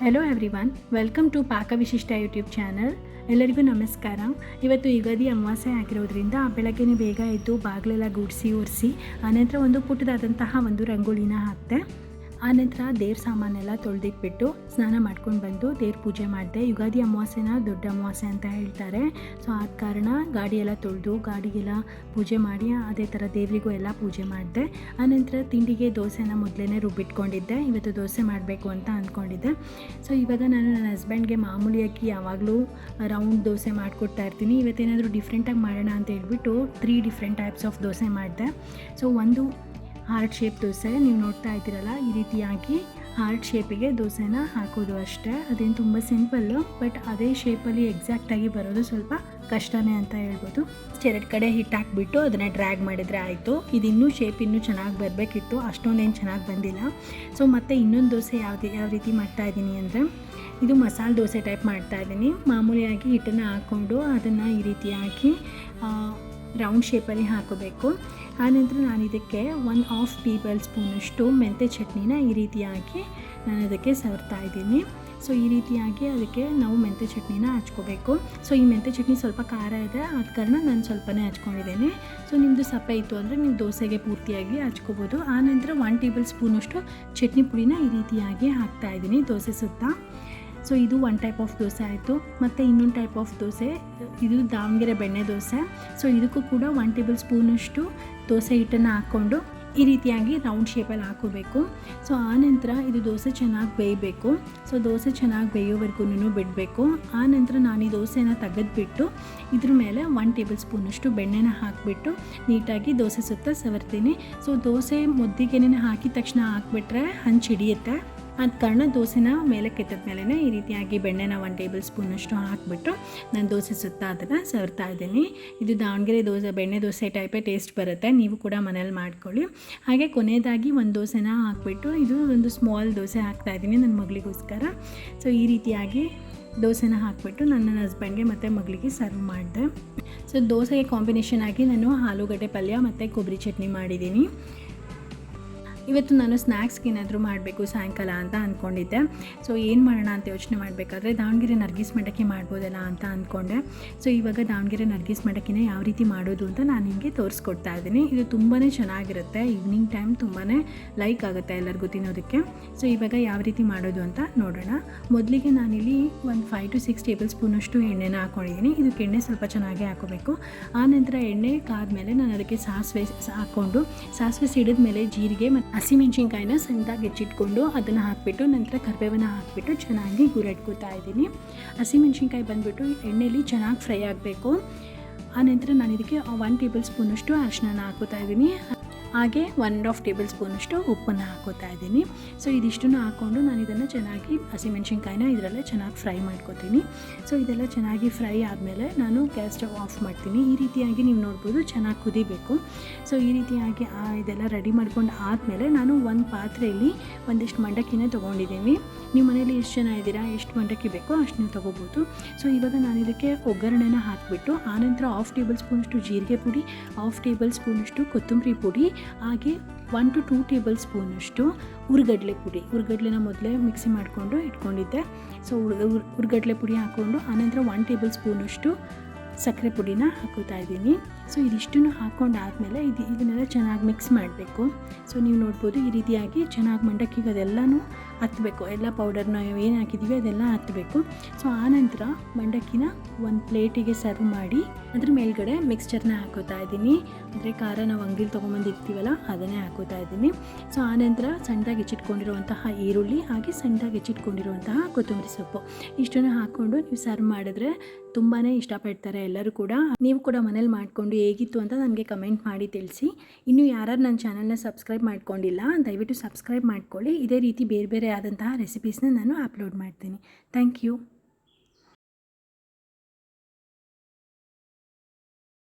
Hello everyone welcome to Paka Vishishta YouTube channel ಎಲ್ಲರಿಗೂ ನಮಸ್ಕಾರ. ಇವತ್ತು ಯುಗಾದಿ ಅಮಾವಾಸ್ಯೆ ಆಗಿರೋದ್ರಿಂದ ಬೆಳಗ್ಗೆನೆ ಬೇಗ ಎದ್ದು ಬಾಗಿಲೆಲ್ಲ ಗುಡಿಸಿ, ಒರೆಸಿ ಆನಂತರ ಒಂದು ಪುಟ್ಟದಾದಂತಹ ಒಂದು ರಂಗೋಲಿನ ಹಾಕ್ತೆ. ಆನಂತರ ದೇವ್ರ ಸಾಮಾನೆಲ್ಲ ತೊಳೆದಿಟ್ಬಿಟ್ಟು ಸ್ನಾನ ಮಾಡ್ಕೊಂಡು ಬಂದು ದೇವ್ರ ಪೂಜೆ ಮಾಡಿದೆ. ಯುಗಾದಿ ಅಮಾವಾಸ್ಯೆನ ದೊಡ್ಡ ಅಮಾವಾಸ್ಯೆ ಅಂತ ಹೇಳ್ತಾರೆ. ಸೊ, ಆದ ಕಾರಣ ಗಾಡಿಯೆಲ್ಲ ತೊಳೆದು ಗಾಡಿಗೆಲ್ಲ ಪೂಜೆ ಮಾಡಿ ಅದೇ ಥರ ದೇವರಿಗೂ ಎಲ್ಲ ಪೂಜೆ ಮಾಡಿದೆ. ಆನಂತರ ತಿಂಡಿಗೆ ದೋಸೆನ ಮೊದಲೇ ರುಬ್ಬಿಟ್ಕೊಂಡಿದ್ದೆ. ಇವತ್ತು ದೋಸೆ ಮಾಡಬೇಕು ಅಂತ ಅಂದ್ಕೊಂಡಿದ್ದೆ ಸೊ, ಇವಾಗ ನಾನು ನನ್ನ ಹಸ್ಬೆಂಡ್ಗೆ ಮಾಮೂಲಿಯಾಗಿ ಯಾವಾಗಲೂ ರೌಂಡ್ ದೋಸೆ ಮಾಡಿಕೊಡ್ತಾ ಇರ್ತೀನಿ. ಇವತ್ತೇನಾದರೂ ಡಿಫ್ರೆಂಟಾಗಿ ಮಾಡೋಣ ಅಂತ ಹೇಳ್ಬಿಟ್ಟು three different types of dosa ಮಾಡಿದೆ. ಸೊ, ಒಂದು ಹಾರ್ಟ್ ಶೇಪ್ ದೋಸೆ ನೀವು ನೋಡ್ತಾ ಇದ್ದೀರಲ್ಲ, ಈ ರೀತಿಯಾಗಿ ಹಾರ್ಟ್ ಶೇಪಿಗೆ ದೋಸೆನ ಹಾಕೋದು ಅಷ್ಟೇ. ಅದೇನು ತುಂಬ ಸಿಂಪಲ್ಲು ಬಟ್ ಅದೇ ಶೇಪಲ್ಲಿ ಎಕ್ಸಾಕ್ಟಾಗಿ ಬರೋದು ಸ್ವಲ್ಪ ಕಷ್ಟನೇ ಅಂತ ಹೇಳ್ಬೋದು. ಎರಡು ಕಡೆ ಹಿಟ್ ಹಾಕ್ಬಿಟ್ಟು ಅದನ್ನು ಡ್ರ್ಯಾಗ್ ಮಾಡಿದರೆ ಆಯಿತು. ಇದು ಇನ್ನೂ ಶೇಪ್ ಇನ್ನೂ ಚೆನ್ನಾಗಿ ಬರಬೇಕಿತ್ತು. ಅಷ್ಟೊಂದೇನು ಚೆನ್ನಾಗಿ ಬಂದಿಲ್ಲ. ಸೊ, ಮತ್ತೆ ಇನ್ನೊಂದು ದೋಸೆ ಯಾವುದೇ, ಯಾವ ರೀತಿ ಮಾಡ್ತಾ ಇದ್ದೀನಿ ಅಂದರೆ, ಇದು ಮಸಾಲೆ ದೋಸೆ ಟೈಪ್ ಮಾಡ್ತಾ ಇದ್ದೀನಿ. ಮಾಮೂಲಿಯಾಗಿ ಹಿಟ್ಟನ್ನು ಹಾಕ್ಕೊಂಡು ಅದನ್ನು ಈ ರೀತಿಯಾಗಿ ರೌಂಡ್ ಶೇಪಲ್ಲಿ ಹಾಕೋಬೇಕು. ಆನಂತರ ನಾನು ಇದಕ್ಕೆ ಒನ್ ಹಾಫ್ ಟೇಬಲ್ ಸ್ಪೂನಷ್ಟು ಮೆಂತ್ಯ ಚಟ್ನಿನ ಈ ರೀತಿಯಾಗಿ ನಾನು ಅದಕ್ಕೆ ಸವರ್ತಾ ಇದ್ದೀನಿ. ಸೊ ಈ ರೀತಿಯಾಗಿ ಅದಕ್ಕೆ ನಾವು ಮೆಂತ್ಯ ಚಟ್ನಿನ ಹಚ್ಕೋಬೇಕು. ಸೊ ಈ ಮೆಂತ್ಯ ಚಟ್ನಿ ಸ್ವಲ್ಪ ಖಾರ ಇದೆ. ಆದ ಕಾರಣ ನಾನು ಸ್ವಲ್ಪನೇ ಹಚ್ಕೊಂಡಿದ್ದೇನೆ. ಸೊ ನಿಮ್ಮದು ಸಪ್ಪೆ ಇತ್ತು ಅಂದರೆ ನೀವು ದೋಸೆಗೆ ಪೂರ್ತಿಯಾಗಿ ಹಚ್ಕೋಬೋದು. ಆನಂತರ ಒನ್ ಟೇಬಲ್ ಸ್ಪೂನಷ್ಟು ಚಟ್ನಿ ಪುಡಿನ ಈ ರೀತಿಯಾಗಿ ಹಾಕ್ತಾ ಇದ್ದೀನಿ ದೋಸೆ ಸುತ್ತ. ಸೊ ಇದು ಒನ್ ಟೈಪ್ ಆಫ್ ದೋಸೆ ಆಯಿತು. ಮತ್ತು ಇನ್ನೊಂದು ಟೈಪ್ ಆಫ್ ದೋಸೆ, ಇದು ದಾವಣಗೆರೆ ಬೆಣ್ಣೆ ದೋಸೆ. ಸೊ ಇದಕ್ಕೂ ಕೂಡ ಒನ್ ಟೇಬಲ್ ಸ್ಪೂನಷ್ಟು ದೋಸೆ ಹಿಟ್ಟನ್ನು ಹಾಕ್ಕೊಂಡು ಈ ರೀತಿಯಾಗಿ ರೌಂಡ್ ಶೇಪಲ್ಲಿ ಹಾಕೋಬೇಕು. ಸೊ ಆನಂತರ ಇದು ದೋಸೆ ಚೆನ್ನಾಗಿ ಬೇಯಬೇಕು. ಸೊ ದೋಸೆ ಚೆನ್ನಾಗಿ ಬೇಯೋವರೆಗೂ ಬಿಡಬೇಕು. ಆನಂತರ ನಾನು ಈ ದೋಸೆನ ತೆಗೆದುಬಿಟ್ಟು ಇದ್ರ ಮೇಲೆ ಒನ್ ಟೇಬಲ್ ಸ್ಪೂನಷ್ಟು ಬೆಣ್ಣೆನ ಹಾಕಿಬಿಟ್ಟು ನೀಟಾಗಿ ದೋಸೆ ಸುತ್ತ ಸವರ್ತೀನಿ. ಸೊ ದೋಸೆ ಮುದ್ದಿಗೆನೇ ಹಾಕಿದ ತಕ್ಷಣ ಹಾಕ್ಬಿಟ್ರೆ ಹಂಚಿಡಿಯುತ್ತೆ ಆದ ಕಾರಣ ದೋಸೆನ ಮೇಲೆ ಕೆತ್ತದ ಮೇಲೇ ಈ ರೀತಿಯಾಗಿ ಬೆಣ್ಣೆನ ಒನ್ ಟೇಬಲ್ ಸ್ಪೂನಷ್ಟು ಹಾಕಿಬಿಟ್ಟು ನಾನು ದೋಸೆ ಸುತ್ತ ಅದನ್ನು ಸವರ್ತಾ ಇದ್ದೀನಿ. ಇದು ದಾವಣಗೆರೆ ದೋಸೆ, ಬೆಣ್ಣೆ ದೋಸೆ ಟೈಪೇ ಟೇಸ್ಟ್ ಬರುತ್ತೆ. ನೀವು ಕೂಡ ಮನೇಲಿ ಮಾಡ್ಕೊಳ್ಳಿ. ಹಾಗೆ ಕೊನೆಯದಾಗಿ ಒಂದು ದೋಸೆನ ಹಾಕ್ಬಿಟ್ಟು ಇದು ಒಂದು ಸ್ಮಾಲ್ ದೋಸೆ ಹಾಕ್ತಾ ಇದ್ದೀನಿ ನನ್ನ ಮಗಳಿಗೋಸ್ಕರ. ಸೊ ಈ ರೀತಿಯಾಗಿ ದೋಸೆನ ಹಾಕಿಬಿಟ್ಟು ನನ್ನ ಹಸ್ಬೆಂಡ್ಗೆ ಮತ್ತು ಮಗಳಿಗೆ ಸರ್ವ್ ಮಾಡಿದೆ. ಸೊ ದೋಸೆಗೆ ಕಾಂಬಿನೇಷನ್ ಆಗಿ ನಾನು ಆಲೂಗಡ್ಡೆ ಪಲ್ಯ ಮತ್ತು ಕೊಬ್ಬರಿ ಚಟ್ನಿ ಮಾಡಿದ್ದೀನಿ. ಇವತ್ತು ನಾನು ಸ್ನ್ಯಾಕ್ಸ್ಗೆ ಏನಾದರೂ ಮಾಡಬೇಕು, ಸಾಯಂಕಾಲ ಅಂತ ಅಂದ್ಕೊಂಡಿದ್ದೆ ಸೊ ಏನು ಮಾಡೋಣ ಅಂತ ಯೋಚನೆ ಮಾಡಬೇಕಾದ್ರೆ ದಾವಣಗೆರೆ ನರ್ಗಿಸ್ ಮಂಡಕ್ಕಿ ಮಾಡ್ಬೋದಲ್ಲ ಅಂತ ಅಂದ್ಕೊಂಡೆ ಸೊ ಇವಾಗ ದಾವಣಗೆರೆ ನರ್ಗಿಸ್ ಮಂಡಕ್ಕಿನ ಯಾವ ರೀತಿ ಮಾಡೋದು ಅಂತ ನಾನು ನಿಮಗೆ ತೋರಿಸ್ಕೊಡ್ತಾ ಇದ್ದೀನಿ. ಇದು ತುಂಬಾ ಚೆನ್ನಾಗಿರುತ್ತೆ. ಈವ್ನಿಂಗ್ ಟೈಮ್ ತುಂಬಾ ಲೈಕ್ ಆಗುತ್ತೆ ಎಲ್ಲರಿಗೂ ತಿನ್ನೋದಕ್ಕೆ. ಸೊ ಇವಾಗ ಯಾವ ರೀತಿ ಮಾಡೋದು ಅಂತ ನೋಡೋಣ. ಮೊದಲಿಗೆ ನಾನಿಲ್ಲಿ ಒಂದು ಫೈವ್ ಟು ಸಿಕ್ಸ್ ಟೇಬಲ್ ಸ್ಪೂನಷ್ಟು ಎಣ್ಣೆನ ಹಾಕ್ಕೊಂಡಿದ್ದೀನಿ ಇದಕ್ಕೆ ಎಣ್ಣೆ ಸ್ವಲ್ಪ ಚೆನ್ನಾಗಿ ಹಾಕೋಬೇಕು. ಆನಂತರ ಎಣ್ಣೆ ಕಾದ ಮೇಲೆ ನಾನು ಅದಕ್ಕೆ ಸಾಸಿವೆ ಹಾಕ್ಕೊಂಡು, ಸಾಸಿವೆ ಸಿಡಿದ ಮೇಲೆ ಜೀರಿಗೆ ಮತ್ತು ಹಸಿಮೆಣ್ಸಿನ್ಕಾಯಿನ ಸಣ್ಣದಾಗಿ ಹೆಚ್ಚಿಟ್ಕೊಂಡು ಅದನ್ನು ಹಾಕಿಬಿಟ್ಟು ನಂತರ ಕರಿಬೇವನ್ನ ಹಾಕಿಬಿಟ್ಟು ಚೆನ್ನಾಗಿ ಗುರಡ್ಕೋತಾ ಇದ್ದೀನಿ. ಹಸಿಮೆಣ್ಸಿನ್ಕಾಯಿ ಬಂದುಬಿಟ್ಟು ಎಣ್ಣೆಯಲ್ಲಿ ಚೆನ್ನಾಗಿ ಫ್ರೈ ಆಗಬೇಕು. ಆನಂತರ ನಾನು ಇದಕ್ಕೆ ಒನ್ ಟೇಬಲ್ ಸ್ಪೂನಷ್ಟು ಅರಿಶಿನ ಹಾಕೋತಾ ಇದ್ದೀನಿ. ಹಾಗೆ ಒನ್ ಆಫ್ ಟೇಬಲ್ ಸ್ಪೂನಷ್ಟು ಉಪ್ಪನ್ನು ಹಾಕೋತಾ ಇದ್ದೀನಿ. ಸೊ ಇದಿಷ್ಟನ್ನು ಹಾಕ್ಕೊಂಡು ನಾನು ಇದನ್ನು ಚೆನ್ನಾಗಿ ಹಸಿಮೆಣ್ಸಿನ್ಕಾಯಿನ ಇದರಲ್ಲೇ ಚೆನ್ನಾಗಿ ಫ್ರೈ ಮಾಡ್ಕೋತೀನಿ. ಸೊ ಇದೆಲ್ಲ ಚೆನ್ನಾಗಿ ಫ್ರೈ ಆದಮೇಲೆ ನಾನು ಗ್ಯಾಸ್ ಸ್ಟವ್ ಆಫ್ ಮಾಡ್ತೀನಿ. ಈ ರೀತಿಯಾಗಿ ನೀವು ನೋಡ್ಬೋದು ಚೆನ್ನಾಗಿ ಕುದಿಬೇಕು. ಸೊ ಈ ರೀತಿಯಾಗಿ ಇದೆಲ್ಲ ರೆಡಿ ಮಾಡ್ಕೊಂಡು ಆದಮೇಲೆ ನಾನು ಒಂದು ಪಾತ್ರೆಯಲ್ಲಿ ಒಂದಿಷ್ಟು ಮಂಡಕ್ಕಿನ ತೊಗೊಂಡಿದ್ದೀನಿ. ನಿಮ್ಮ ಮನೇಲಿ ಎಷ್ಟು ಜನ ಇದ್ದೀರಾ? ಎಷ್ಟು ಮಂಡಕ್ಕಿ ಬೇಕೋ ಅಷ್ಟು ನೀವು ತೊಗೋಬೋದು. ಸೊ ಇವಾಗ ನಾನು ಇದಕ್ಕೆ ಒಗ್ಗರಣೆನ ಹಾಕಿಬಿಟ್ಟು, ಆನಂತರ ಹಾಫ್ ಟೇಬಲ್ ಸ್ಪೂನಷ್ಟು ಜೀರಿಗೆ ಪುಡಿ ಹಾಫ್ ಟೇಬಲ್ ಸ್ಪೂನಷ್ಟು ಕೊತ್ತಂಬರಿ ಪುಡಿ ಹಾಗೆ ಒನ್ ಟು ಟೂ ಟೇಬಲ್ ಸ್ಪೂನಷ್ಟು ಹುರ್ಗಡ್ಲೆ ಪುಡಿ. ಉರ್ಗಡ್ಲೆನ ಮೊದಲೇ ಮಿಕ್ಸಿ ಮಾಡಿಕೊಂಡು ಇಟ್ಕೊಂಡಿದ್ದೆ. ಸೊ ಹುರ್ಗಡ್ಲೆ ಪುಡಿ ಹಾಕ್ಕೊಂಡು ಆನಂತರ ಒನ್ ಟೇಬಲ್ ಸ್ಪೂನಷ್ಟು ಸಕ್ಕರೆ ಪುಡಿನ ಹಾಕೋತಾ ಇದ್ದೀನಿ. ಸೊ ಇದಿಷ್ಟನ್ನು ಹಾಕ್ಕೊಂಡಾದಮೇಲೆ ಇದು ಇದನ್ನೆಲ್ಲ ಚೆನ್ನಾಗಿ ಮಿಕ್ಸ್ ಮಾಡಬೇಕು. ಸೊ ನೀವು ನೋಡ್ಬೋದು ಈ ರೀತಿಯಾಗಿ ಚೆನ್ನಾಗಿ ಮಂಡಕ್ಕಿಗೆ ಅದೆಲ್ಲನೂ ಹತ್ತಬೇಕು ಎಲ್ಲ ಪೌಡರ್ನ ಏನು ಹಾಕಿದ್ದೀವಿ ಅದೆಲ್ಲ ಹತ್ತಬೇಕು ಸೊ ಆನಂತರ ಮಂಡಕ್ಕಿನ ಒಂದು ಪ್ಲೇಟಿಗೆ ಸರ್ವ್ ಮಾಡಿ ಅದ್ರ ಮೇಲ್ಗಡೆ ಮಿಕ್ಸ್ಚರ್ನ ಹಾಕೋತಾ ಇದ್ದೀನಿ. ಅಂದರೆ ಖಾರ ನಾವು ಅಂಗಡಿಲಿ ತೊಗೊಂಬಂದಿರ್ತೀವಲ್ಲ ಅದನ್ನೇ ಹಾಕೋತಾ ಇದ್ದೀನಿ. ಸೊ ಆನಂತರ ಸಣ್ಣದಾಗಿ ಹೆಚ್ಚಿಟ್ಕೊಂಡಿರುವಂತಹ ಈರುಳ್ಳಿ ಹಾಗೆ ಸಣ್ಣದಾಗಿ ಹೆಚ್ಚಿಟ್ಕೊಂಡಿರುವಂತಹ ಕೊತ್ತಂಬರಿ ಸೊಪ್ಪು. ಇಷ್ಟನ್ನು ಹಾಕ್ಕೊಂಡು ನೀವು ಸರ್ವ್ ಮಾಡಿದ್ರೆ ತುಂಬಾ ಇಷ್ಟಪಡ್ತಾರೆ ಎಲ್ಲರೂ ಕೂಡ. ನೀವು ಕೂಡ ಮನೇಲಿ ಮಾಡಿಕೊಂಡು ಹೇಗಿತ್ತು ಅಂತ ನನಗೆ ಕಮೆಂಟ್ ಮಾಡಿ ತಿಳಿಸಿ. ಇನ್ನು ಯಾರು ನನ್ನ ಚಾನಲ್ನ ಸಬ್ಸ್ಕ್ರೈಬ್ ಮಾಡ್ಕೊಂಡಿಲ್ಲ, ದಯವಿಟ್ಟು ಸಬ್ಸ್ಕ್ರೈಬ್ ಮಾಡ್ಕೊಳ್ಳಿ. ಇದೇ ರೀತಿ ಬೇರೆ ಬೇರೆ ಆದಂತಹ ರೆಸಿಪೀಸ್ನ ನಾನು ಅಪ್ಲೋಡ್ ಮಾಡ್ತೀನಿ. Thank you